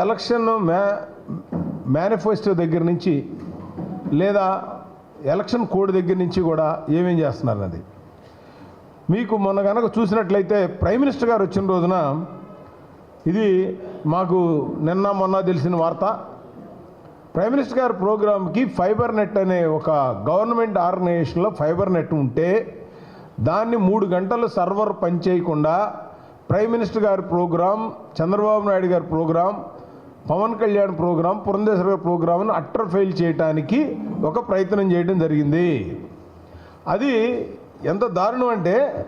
Election మే manifesto దగ్గర నుంచి లేదా ఎలక్షన్ కోడ్ దగ్గర నుంచి కూడా ఏమేం చేస్తున్నారు అది? మీకు మొన్న కనుక చూసినట్లయితే ప్రైమ్ మినిస్టర్ గారు వచ్చిన రోజున ఇది మాకు నిన్న మొన్న తెలిసిన వార్త. ప్రైమ్ మినిస్టర్ గారి ప్రోగ్రామ్కి ఫైబర్ నెట్ అనే ఒక గవర్నమెంట్ ఆర్గనైజేషన్లో ఫైబర్ నెట్ ఉంటే దాన్ని మూడు గంటలు సర్వర్ పనిచేయకుండా ప్రైమ్ మినిస్టర్ గారి ప్రోగ్రాం చంద్రబాబు నాయుడు గారి ప్రోగ్రాం పవన్ కళ్యాణ్ ప్రోగ్రాం పురంధేశ్వర ప్రోగ్రాంను అట్టర్ ఫెయిల్ చేయడానికి ఒక ప్రయత్నం చేయడం జరిగింది. అది ఎంత దారుణం అంటే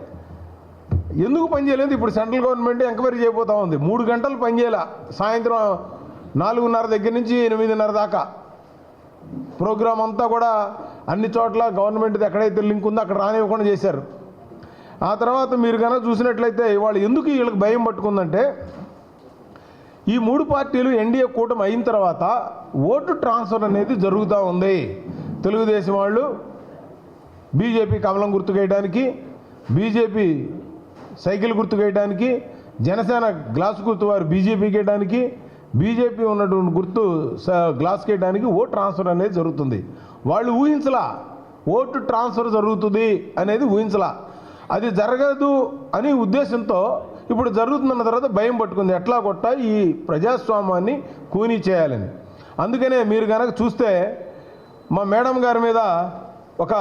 ఎందుకు పనిచేయలేదు ఇప్పుడు సెంట్రల్ గవర్నమెంట్ ఎంక్వైరీ చేయబోతా ఉంది. మూడు గంటలు పనిచేయాల సాయంత్రం నాలుగున్నర దగ్గర నుంచి ఎనిమిదిన్నర దాకా. ప్రోగ్రాం అంతా కూడా అన్ని చోట్ల గవర్నమెంట్ది ఎక్కడైతే లింక్ ఉందో అక్కడ రానివ్వకుండా చేశారు. ఆ తర్వాత మీరు కనుక చూసినట్లయితే వాళ్ళు ఎందుకు వీళ్ళకి భయం పట్టుకుందంటే ఈ మూడు పార్టీలు ఎన్డీఏ కూటమి అయిన తర్వాత ఓటు ట్రాన్స్ఫర్ అనేది జరుగుతూ ఉంది. తెలుగుదేశం వాళ్ళు బీజేపీ కమలం గుర్తుకేయడానికి బీజేపీ సైకిల్ గుర్తుకేయడానికి జనసేన గ్లాస్ గుర్తు వారు బీజేపీ వేయడానికి బీజేపీ ఉన్నటువంటి గుర్తు స- కేయడానికి ఓటు ట్రాన్స్ఫర్ అనేది జరుగుతుంది. వాళ్ళు ఊహించలా ఓటు ట్రాన్స్ఫర్ జరుగుతుంది అనేది ఊహించలా. అది జరగదు అని ఉద్దేశంతో ఇప్పుడు జరుగుతున్న తర్వాత భయం పట్టుకుంది. ఎట్లా కొట్ట? ఈ ప్రజాస్వామ్యాన్ని కూనీ చేయాలని. అందుకనే మీరు కనుక చూస్తే మా మేడం గారి మీద ఒక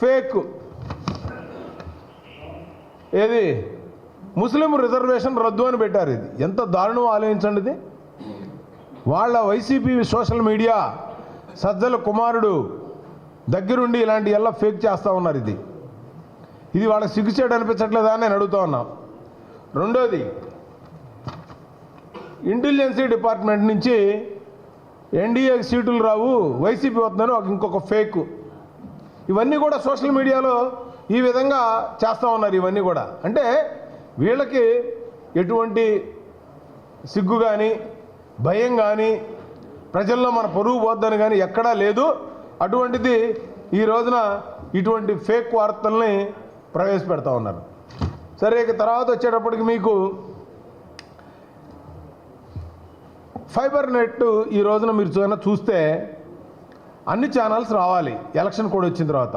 ఫేక్ ఏది? ముస్లిం రిజర్వేషన్ రద్దు అని పెట్టారు ఇది. ఎంత దారుణం ఆలోచించండి ఇది. వాళ్ళ వైసీపీ సోషల్ మీడియా సజ్జల కుమారుడు దగ్గరుండి ఇలాంటి ఎలా ఫేక్ చేస్తూ ఉన్నారు ఇది. ఇది వాళ్ళకి సిగ్గుచేటు అనిపించట్లేదా అని నేను అడుగుతా ఉన్నా. రెండోది ఇంటెలిజెన్సీ డిపార్ట్మెంట్ నుంచి ఎన్డీఏ సీటులు రావు వైసీపీ వస్తుందని ఒక ఇంకొక ఫేక్. ఇవన్నీ కూడా సోషల్ మీడియాలో ఈ విధంగా చేస్తూ ఉన్నారు ఇవన్నీ కూడా. అంటే వీళ్ళకి ఎటువంటి సిగ్గు కానీ భయం కానీ ప్రజల్లో మన పొరుగు పోద్దని కానీ ఎక్కడా లేదు. అటువంటిది ఈ రోజున ఇటువంటి ఫేక్ వార్తల్ని ప్రవేశపెడతా ఉన్నారు. సరే ఇక తర్వాత వచ్చేటప్పటికి మీకు ఫైబర్ నెట్ ఈ రోజున మీరు చూసినా చూస్తే అన్ని ఛానల్స్ రావాలి. ఎలక్షన్ కూడా వచ్చిన తర్వాత.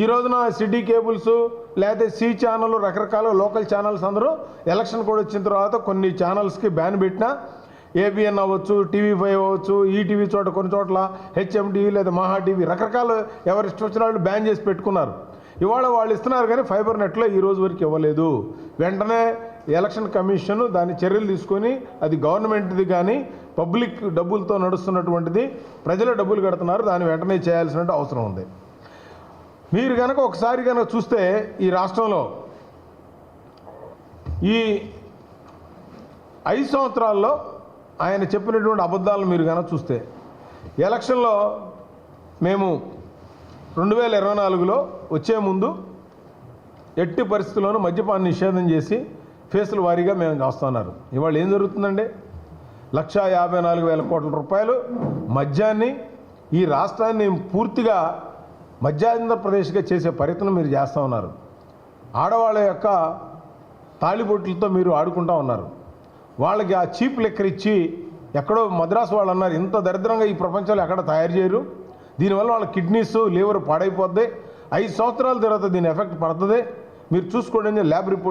ఈ రోజున సిటీ కేబుల్స్ లేకపోతే సి ఛానల్ రకరకాల లోకల్ ఛానల్స్ అందరూ ఎలక్షన్ కూడా వచ్చిన తర్వాత కొన్ని ఛానల్స్కి బ్యాన్ పెట్టినా ఏబిఎన్ అవ్వచ్చు టీవీ ఫైవ్ అవ్వచ్చు ఈటీవీ చోట కొన్ని చోట్ల హెచ్ఎం టీవీ లేదా మహా టీవీ రకరకాల ఎవరు ఇష్టం వచ్చిన వాళ్ళు బ్యాన్ చేసి పెట్టుకున్నారు. ఇవాళ వాళ్ళు ఇస్తున్నారు కానీ ఫైబర్ నెట్లో ఈ రోజు వరకు ఇవ్వలేదు. వెంటనే ఎలక్షన్ కమిషన్ దాని చర్యలు తీసుకొని అది గవర్నమెంట్ది కానీ పబ్లిక్ డబ్బులతో నడుస్తున్నటువంటిది ప్రజల డబ్బులు కడుతున్నారు దాన్ని వెంటనే చేయాల్సిన అవసరం ఉంది. మీరు కనుక ఒకసారి కనుక చూస్తే ఈ రాష్ట్రంలో ఈ ఐదు సంవత్సరాల్లో ఆయన చెప్పినటువంటి అబద్ధాలను మీరు కనుక చూస్తే ఎలక్షన్లో మేము రెండు వేల ఇరవై నాలుగులో వచ్చే ముందు ఎట్టి పరిస్థితుల్లోనూ మద్యపాన్ని నిషేధం చేసి ఫేసుల వారీగా మేము చేస్తున్నారు ఇవాళ ఏం జరుగుతుందండి? లక్షా యాభై నాలుగు వేల కోట్ల రూపాయలు మద్యాన్ని ఈ రాష్ట్రాన్ని పూర్తిగా మధ్యాంధ్రప్రదేశ్గా చేసే ప్రయత్నం మీరు చేస్తూ ఉన్నారు. ఆడవాళ్ళ యొక్క తాళిబొట్లతో మీరు ఆడుకుంటూ ఉన్నారు. వాళ్ళకి ఆ చీప్ లెక్కర్ ఇచ్చి ఎక్కడో మద్రాసు వాళ్ళు అన్నారు ఇంత దరిద్రంగా ఈ ప్రపంచంలో ఎక్కడ తయారు చేయరు. దీనివల్ల వాళ్ళ కిడ్నీస్ లివర్ పాడైపోద్ది. ఐదు సంవత్సరాల తర్వాత దీని ఎఫెక్ట్ పడుతుంది. మీరు చూసుకోండి ల్యాబ్ రిపోర్ట్